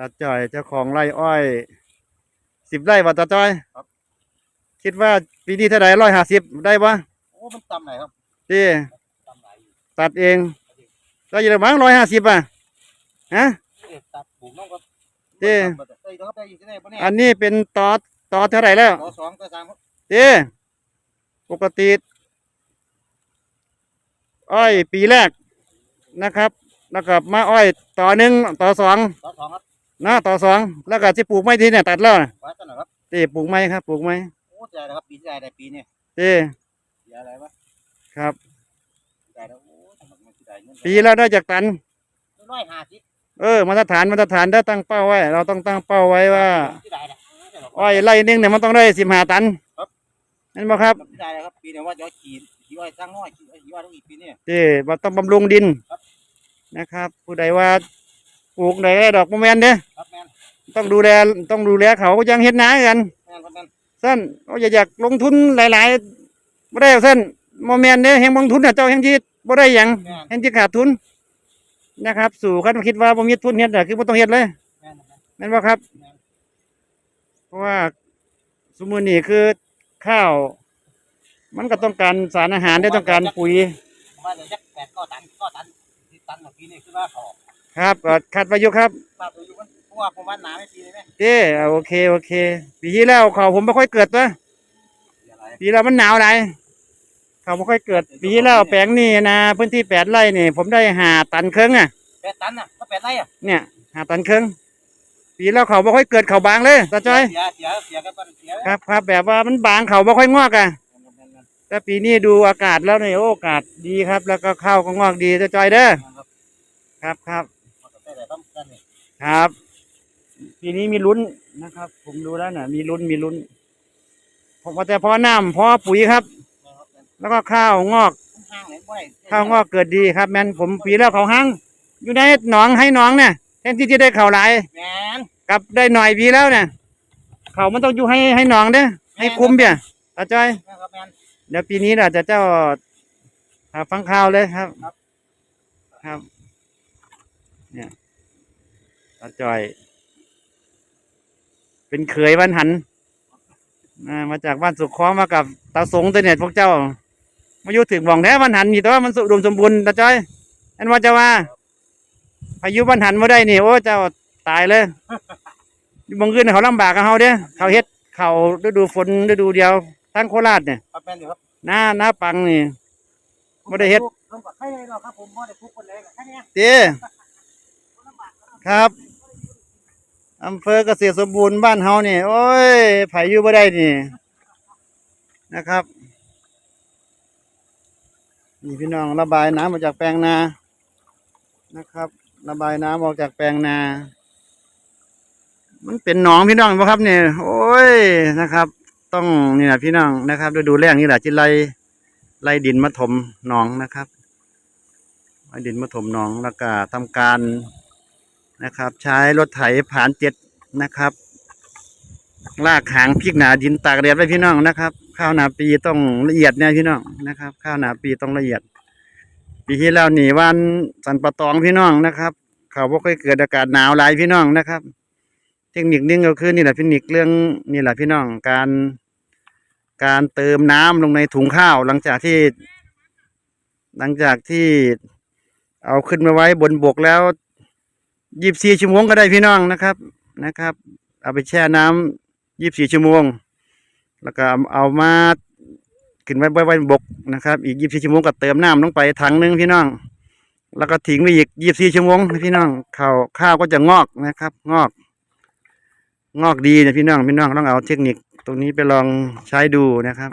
ตาจ้อยเจ้าของไร่อ้อยสิบไร่ป่ะตาจ้อยครับ คิดว่าปีนี้เท่าไหร่ร้อยห้าสิบได้ปะโอ้มันต่ำไหนครับที่ต่ำไหนตัดเองก็อยู่ประมาณร้อยห้าสิบอะฮะเอ๊ะตัดปลูกน้องก็เอ๊ะเอ้ยเดี๋ยวครับได้ยินได้ปะเนี่ยอันนี้เป็นตอตอเท่าไหร่แล้วต่อสองต่อสามครับเจ้ปกติอ้อยปีแรกนะครับ แล้วก็มาอ้อยต่อหนึ่งต่อสองต่อสองครับ นะต่อสองแล้วก็ที่ปลูกไม้ที่เนี่ยตัดแล้วน่ะไว้ต้นหน่อยครับเจ้ปลูกไม้ครับ ปลูกไม้โอ้ใจนะครับปีที่ได้ได้ปีเนี่ยเจ้เสียอะไรวะครับได้แล้วโอ้สมัครมาที่ได้เงินปีแล้วได้จากตัน ร้อยห้าสิบเออมาตรฐานมาตรฐานได้ตั้งเป้าไว้ เราต้องตั้งเป้าไว้ว่าที่ได้นะอ้อยไร่หนึงเนี่ยมันต้องได้สิบห้าตันครับนั่นบ่ครับที่ได้เลยครับปีเนี่ยว่าจะขี่ขี่อ้อยสร้างน้อยขี่ขี่อ้อยต้องอีกปีเนี่ยเจ้ว่าต้องบำรุงดินครับนะครับ ผู้ใดว่า ปลูกได้ดอกโมเมนเด้ครับแมนต้องดูแลต้องดูแลเขาก็ยังเฮ็ดนากันแมนครับแมนสั้นเขาอยากอยากลงทุนหลายๆบ่ได้สั้นโมเมนเด้แห่งลงทุนน่ะเจ้าแห่งที่บ่ได้หยังแมนแห่งที่ขาดทุนนะครับ สู่คันคิดว่าบ่มีทุนเฮ็ดน่ะคือบ่ต้องเฮ็ดเลยแมนแมนแม่นบ่ครับ แม่นเพราะว่าสมมุตินี่คือข้าว มันก็ต้องการสารอาหารได้ต้องการปุ๋ยว่าจะยักแปดก็ตันก็ตันที่ตันของปีนี่คือว่าเขา ครับก็คาดไว้อยู่ครับปลาตัวอยู่มันเพราะว่าผมว่าหนาไม่ปีเลยไหมเด้อ่าโอเคโอเคปีที่แล้วข้าวผมบ่ค่อยเกิดตัวเสียอะไรปีแล้วมันหนาวหลายข้าวบ่ค่อยเกิดปีที่แล้วแปลงนี่นะพื้นที่แปดไร่นี่ ผมได้หาตันครึ่งอะ แปดตันน่ะก็แปดไรอะเนี่ยหาตันครึ่งปีแล้วเขาบ่ค่อยเกิดเขาบางเลยตาจ้อยเสียเสียเสียกันบ้านเสียครับครับแบบว่ามันบางเขาบ่ค่อยงอกอะ แต่ปีนี้ดูอากาศแล้วเนี่ยโอ้อากาศดีครับ แล้วก็ข้าวก็งอกดีตาจ้อยเด้อครับครับ ครับปีนี้มีลุ้นนะครับ ผมดูแล้วน่ะ มีลุ้นมีลุ้นผมว่าแต่พอน้ำพอปุ๋ยครับ แล้วก็ข้าวงอก ข้าวงอกเกิดดีครับ แม่นผมปีแล้วเขาหังอยู่ในหนองให้หนองเนี่ยแทนที่จะได้ข้าวหลายแมนกลับได้หน่อยปีแล้วเนี่ยเขามันต้องอยู่ให้ให้หนองเด้อให้คุ้มเบี้ยตาจ้อยแมนครับแมนเดี๋ยวปีนี้น่ะจะเจ้าหาฟังข่าวเลยครับ ครับครับเนี่ย ตาจ้อย เป็นเขยวันหันอ่ามาจากบ้านสุขคล้องมากับตาสงตัวเนี่ยพวกเจ้า มาอยู่ถึงบ่องแท้วันหันนี่แต่ว่ามันสุดมสมบูรณ์ตาจ้อยอันว่าจะว่าพายุวันหันมาได้นี่โอ้เจ้าตายเลยอยู่บางคืนเขาลำบากกับเขาเด้อเขาเฮ็ดเขาฤดูฝนฤดูเดียวทั้งโคราชเนี่ยครับแมนอยู่ครับหน้าหน้าปังนี่บ่ได้เฮ็ดลงกับใครเลยหรอกครับผมบ่ได้ทุกคนเลยกับแค่เนี้ยเจ้ครับ อำเภอเกษตรสมบูรณ์บ้านเฮานี่ โอ้ยไผอยู่บ่ได้นี่ นะครับ นี่พี่น้องระบายน้ำออกจากแปลงนา นะครับ ระบายน้ำออกจากแปลงนา มันเป็นหนองพี่น้องบ่ครับเนี่ยโอ้ยนะครับ ต้องนี่แหละพี่น้องนะครับฤดูแลงนี่แหละที่ไลไล่ดินมาถมหนองนะครับไม้ดินมาถมหนองแล้วก็ทำการ นะครับ ใช้รถไถผ่านเจ็ดนะครับ ลากหางพริกหนาดินตากแดดไว้พี่น้องนะครับ ข้าวหนาปีต้องละเอียดเนี่ยพี่น้องนะครับ ข้าวหนาปีต้องละเอียด ปีที่แล้วหนีวันสันปะตองพี่น้องนะครับ เขาบ่ค่อยเกิดอากาศหนาวหลายพี่น้องนะครับ เทคนิคนึงก็คือนี่แหละเทคนิคเรื่องนี่แหละพี่น้องการการเติมน้ำลงในถุงข้าวหลังจากที่ หลังจากที่เอาขึ้นมาไว้บนบกแล้ว ยี่บสี่ชั่วโมงก็ได้พี่น้องนะครับนะครับ เอาไปแช่น้ำยี่บสี่ชั่วโมง แล้วก็เอามาขึ้นไว้ไว้ไว้บกนะครับ อีกยี่บสี่ชั่วโมงก็เติมน้ำลงไปถังนึงพี่น้อง แล้วก็ทิ้งไว้อีกยี่บสี่ชั่วโมงนะพี่น้องข้าวข้าวก็จะงอกนะครับ งอก งอกดีนะพี่น้องพี่น้องต้องเอาเทคนิคตรงนี้ไปลองใช้ดูนะครับ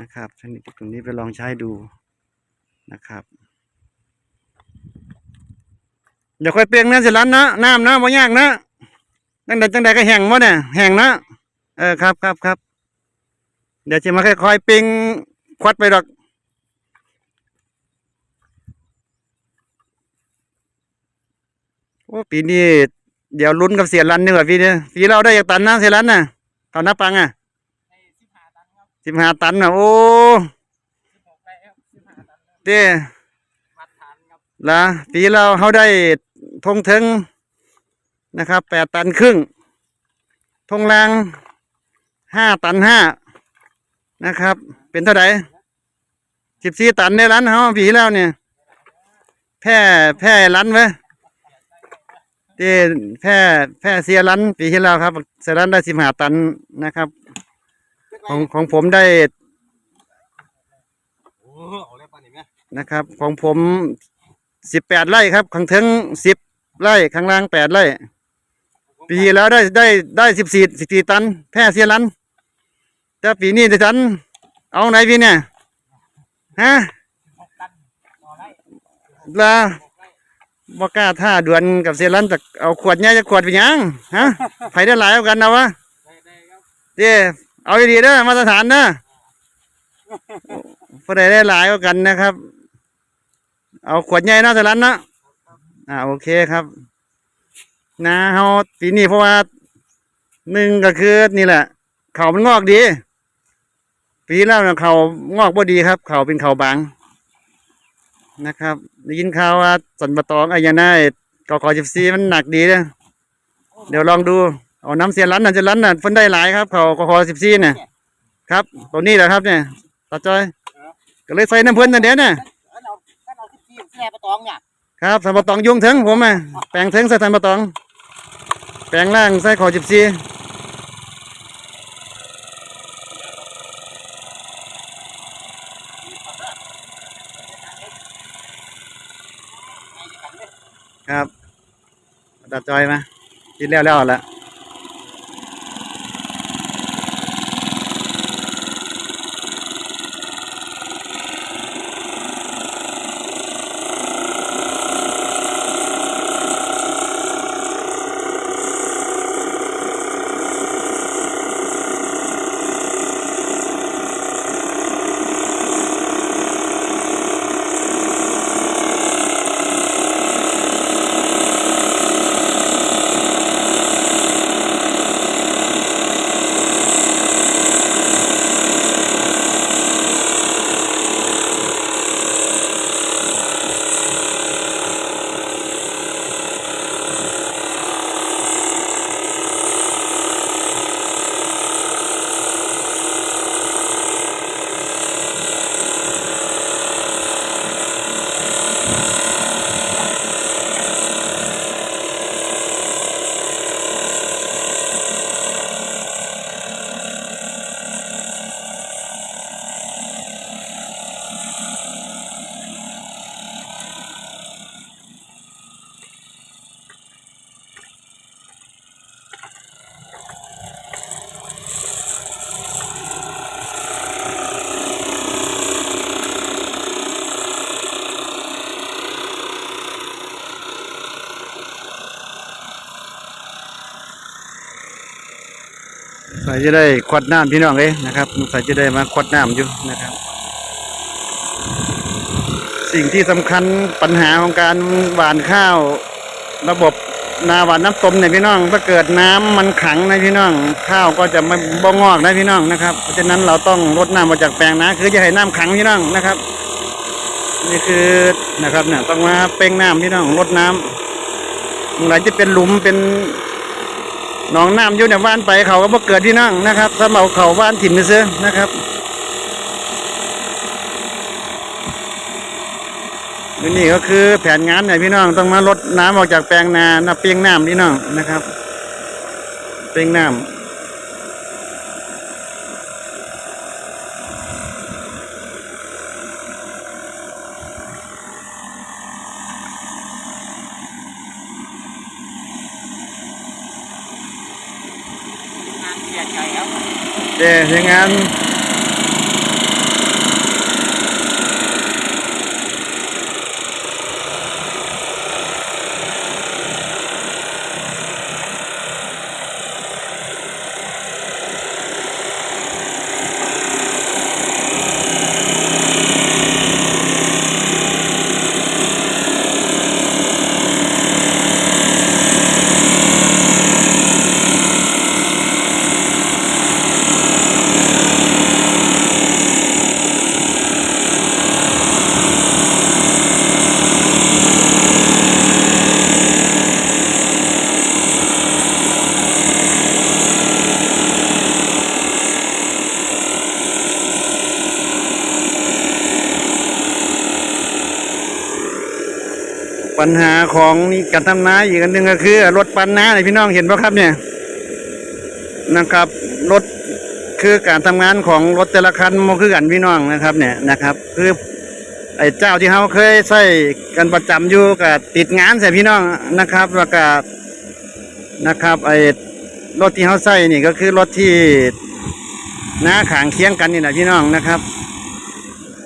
นะครับเทคนิคตรงนี้ไปลองใช้ดูนะครับ อย่าค่อยเปียงนะสิลันนะน้ำนะบ่ยากนะจังใดจังใดก็แห้งหมดเนี่ยแห้งนะเออครับครับครับเดี๋ยวจะมาค่อยๆเปียงควัดไปดอกโอ้ปีนี้เดี๋ยวลุ้นกับเสียรันนี่ว่าปีนี้ปีเราได้จากตันนะเสียรันน่ะตอนนับปังอะสิบห้าตันครับสิบห้าตันน่ะโอ้สิบหกไปครับสิบห้าตันครับเด้มาตรฐานครับละปีเราเขาได้ ทงถึงนะครับแปดตันครึ่งทงแรงห้าตันห้านะครับ เป็นเท่าไหร่สิบสี่ตันได้ล้านเฮาปีที่แล้วเนี่ย แพร่แพร่ล้านไว้ที่แพร่แพร่เสียล้านปีที่แล้วครับเสียล้านได้สิบห้าตันนะครับ ของของผมได้โอ้เอาเลยป่ะนี่แม่นะครับ ของผมสิบแปดไร่ครับข้างเทิงสิบ ไร่ข้างล่างแปดไร่ปีแล้วได้ได้ได้สิบสี่สิบสี่ตัน แพร่เสียล้านแต่ปีนี้จะทัน เอาไหนพี่เนี่ยฮะหกตันต่อไร่ลาบ่กล้าท่าดวนกับเสียล้านจะเอาขวดใหญ่จะขวดไปหยังฮะไผได้หลายเอากันเอาวะได้ได้ครับเอาดีๆเด้อมาตรฐานเด้อผู้ได้หลายเอากันนะครับ เอาขวดใหญ่นะเสียล้านเนาะ อ่าโอเคครับนะเฮาปีนี้เพราะว่าหนึ่งก็คือนี่แหละ เขามันงอกดี ปีแล้วน่ะเขางอกบ่ดีครับ เขาเป็นเขาบางนะครับได้ยินข่าวว่าสันปะตองไอ้ยาได้กอคอจิบซีมันหนักดีนะเดี๋ยวลองดูเอาน้ำเสียรันน่ะเสียรันน่ะเพิ่นได้หลายครับ เขากอคอสิบซีเนี่ยครับตัวนี้แหละครับเนี่ยตาจอยก็เลยใส่น้ำเพิ่นนั่นเดี๋ยวเนี่ย ครับสันปะตองยุ่งถึงผมอะแปลงถึงใส่สันปะตอง แปลงล่างใส่ขอจิบซีครับตัดจอยมาคิดแล้วแล้วละ จะได้ขวดน้ำพี่น้องเลยนะครับใส่จะได้มาขวดน้ำอยู่นะครับ สิ่งที่สำคัญปัญหาของการหว่านข้าว ระบบนาหว่านน้ำต้มเนี่ยพี่น้อง ถ้าเกิดน้ำมันขังนะพี่น้อง ข้าวก็จะไม่บ่งอกนะพี่น้องนะครับเพราะฉะนั้นเราต้องรดน้ำมาจากแปลงนะ คือจะให้น้ำขังพี่น้องนะครับ นี่คือนะครับเนี่ยต้องมาเป้งน้ำพี่น้องรดน้ำเมื่อไหรจะเป็นหลุมเป็น หนองน้ำอยู่เนี่ยว่านไปเขาก็บ่เกิดที่นั่งนะครับถ้าเอาเขาว่านถิ่นไปซื้อนะครับนี่ก็คือแผนงานเนี่ยพี่น้องต้องมาลดน้ำออกจากแปลงนานะเปียงน้ำพี่น้องนะครับ เปียงน้ำ งานเสียใจครับ เปัญหาของนี่การทำนาอีกอันหนึ่งก็คือ รถปันนาเนี่ยพี่น้องเห็นป่ะครับเนี่ยนะครับ รถคือการทำงานของรถแต่ละคันมันคือกันพี่น้องนะครับ เนี่ยนะครับ คือไอ้เจ้าที่เขาเคยใช้กันประจำอยู่กับติดงานใส่พี่น้องนะครับแล้วก็นะครับไอ้รถที่เขาใช้นี่ก็คือรถที่หน้าขางเคียงกันนี่นะพี่น้องนะครับ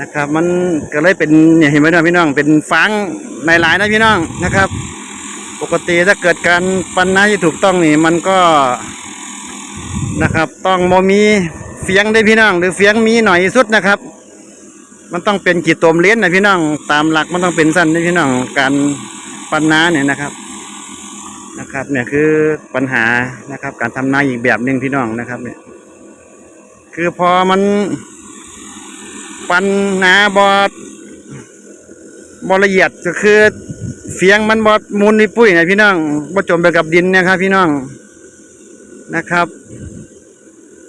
นะครับ มันก็เลยเป็นเนี่ยเห็นไหมนะพี่น้อง เป็นฟังหลายๆนะพี่น้องนะครับ ปกติถ้าเกิดการปันน้าที่ถูกต้องนี่มันก็นะครับ ต้องโมมีเฟียงได้พี่น้อง หรือเฟียงมีหน่อยสุดนะครับ มันต้องเป็นกีดตมเลี้ยนนะพี่น้อง ตามหลักมันต้องเป็นสั้นนะพี่น้องการปันน้าเนี่ยนะครับนะครับเนี่ยคือปัญหานะครับ การทำนาอีกแบบหนึ่งพี่น้องนะครับเนี่ยคือพอมัน ปันนาบอดบอละเอียดก็คือเฟียงมันบอดมูลนี่ปุ้ยนะพี่น้องบ่จมไปกับดินนะครับ พี่น้องนะครับ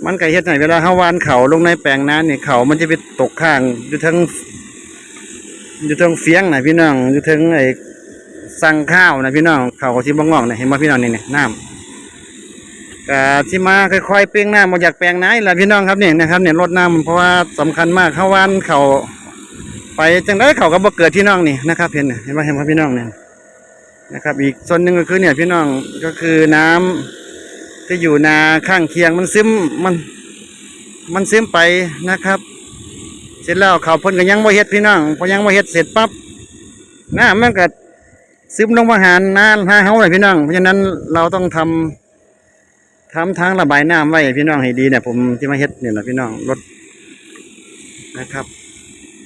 มันไก็เฮ็ดให้เวลาเฮาวานเขาลงในแปลงนานี่เขามันจะไปตกข้างอยู่ทั้งอยู่ทั้งเฟียงนะพี่น้องอยู่ทั้งไอ้สั่งข้าวนะพี่น้องเขาก็สิบ่งอกนะเห็นบ่พี่น้องนี่เนี่ยน้ำ ก็ที่มาค่อยๆเปลี่ยงน้ำมาจากแปลงไหนล่ะพี่น้องครับเนี่ยนะครับเนี่ยรดน้ำเพราะว่าสำคัญมากเข้าวันเขาไปจังได้เขาก็บ่เกิดพี่น้องนี่นะครับเห็นไหมเห็นไหมเห็นไหมพี่น้องเนี่ยนะครับ อีกส่วนหนึ่งก็คือเนี่ยพี่น้องก็คือน้ำที่อยู่นาข้างเคียงมันซึมมัน มันซึมไปนะครับ เสร็จแล้วเขาเพ่นก็ยังบ่เฮ็ดพี่น้องพอยังบ่เฮ็ดเสร็จปั๊บน้ำมันก็ซึมลงมาหาน้ำหาเฮาเลยพี่น้องเพราะฉะนั้นเราต้องทำ ทำทางระบายน้ำไว้พี่น้องให้ดีเนี่ยผมที่มาเฮ็ดเนี่ยแหละพี่น้องรถนะครับ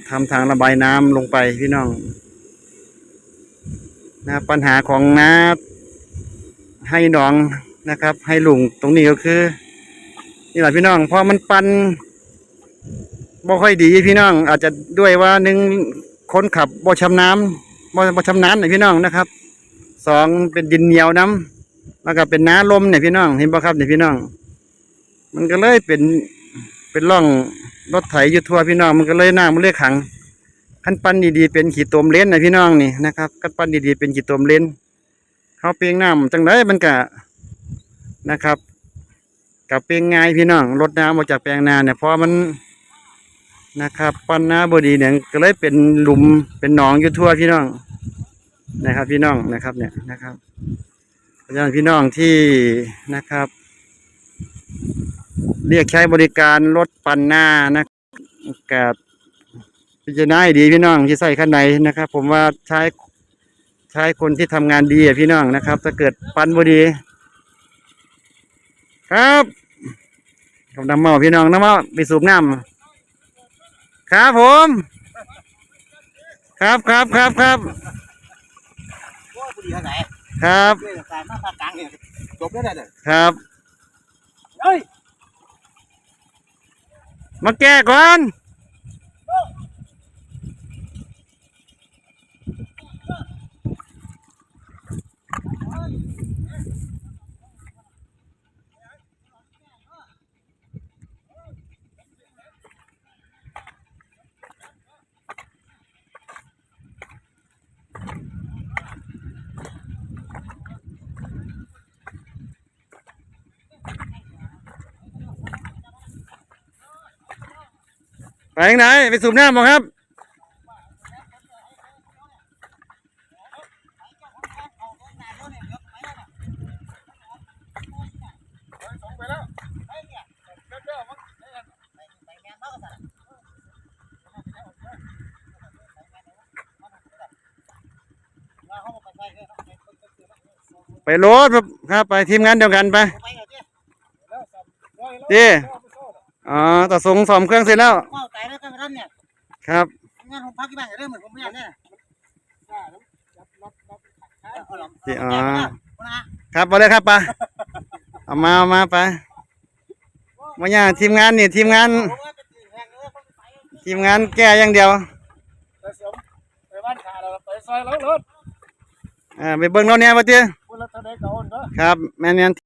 ทำทางระบายน้ำลงไปพี่น้องนะปัญหาของน้าให้หนองนะครับ ให้ลุงตรงนี้ก็คือ นี่แหละพี่น้องพอมันปันบ่ค่อยดีพี่น้อง อาจจะด้วยว่าหนึ่งคนขับบ่ชำน้ำบ่บ่ชำนาญนะพี่น้องนะครับสองเป็นดินเหนียวน้ำ แล้วก็เป็นน้าลมเนี่ยพี่น้องเห็นป่ะครับเนี่ยพี่น้อง มันก็เลยเป็นเป็นร่องรถไถอยู่ทั่วพี่น้องมันก็เลยน้ำมันเลยขังขั้นปั้นดีๆเป็นขีดตมเลนนะพี่น้องนี่นะครับขั้นปั้นดีๆเป็นขีดตมเลนเขาเปียงน้ำจังไรมันก็นะครับกับเปียงง่ายพี่น้องรดน้ำมาจากแปลงนาเนี่ยพราะมันนะครับปั้นน้าบดีเนี่ยก็เลยเป็นหลุมเป็นหนองอยู่ทั่วพี่น้องนะครับ พี่น้องนะครับเนี่ยนะครับ เพราะฉะนั้นพี่น้องที่นะครับ เรียกใช้บริการรถปันหน้านะกับพิจารณาดีพี่น้องที่ใส่ขั้นใดนะครับ ผมว่าใช้ใช้คนที่ทำงานดีอะพี่น้องนะครับถ้าเกิดปันบดี ครับกับน้ำเมาพี่น้องน้ำเมาไปสูบน้ำครับผม ครับครับครับครับ โอ้ยบุรีเท่าไหร่ครับเรื่องการมาภาคกลางเนี่ยจบแล้วเนี่ยครับเฮ้ยมาแก้ก่อน ไปทางไหนไปสูบน้ำบ่ครับไปรถครับ ไปทีมงานเดียวกันไปดี อ๋อต่อส่งสอมเครื่องเสร็จแล้วว้าวตายแล้วก็ท่านเนี่ยครับงานผมพักที่บ้านเรื่องเหมือนผมไม่อยากเนี่ยดีอ๋อครับไปเลยครับไปเอามาเอามาไปมาเนี่ยทีมงานนี่ทีมงาน ทีมงานแก้อย่างเดียวไปบ้านขาเราไปซอยแล้วรถอ่าไปเบิ่งเราเนี่ยมาเตี้ยคนละเท่าไหร่เก่าเนาะครับแม่นแม่น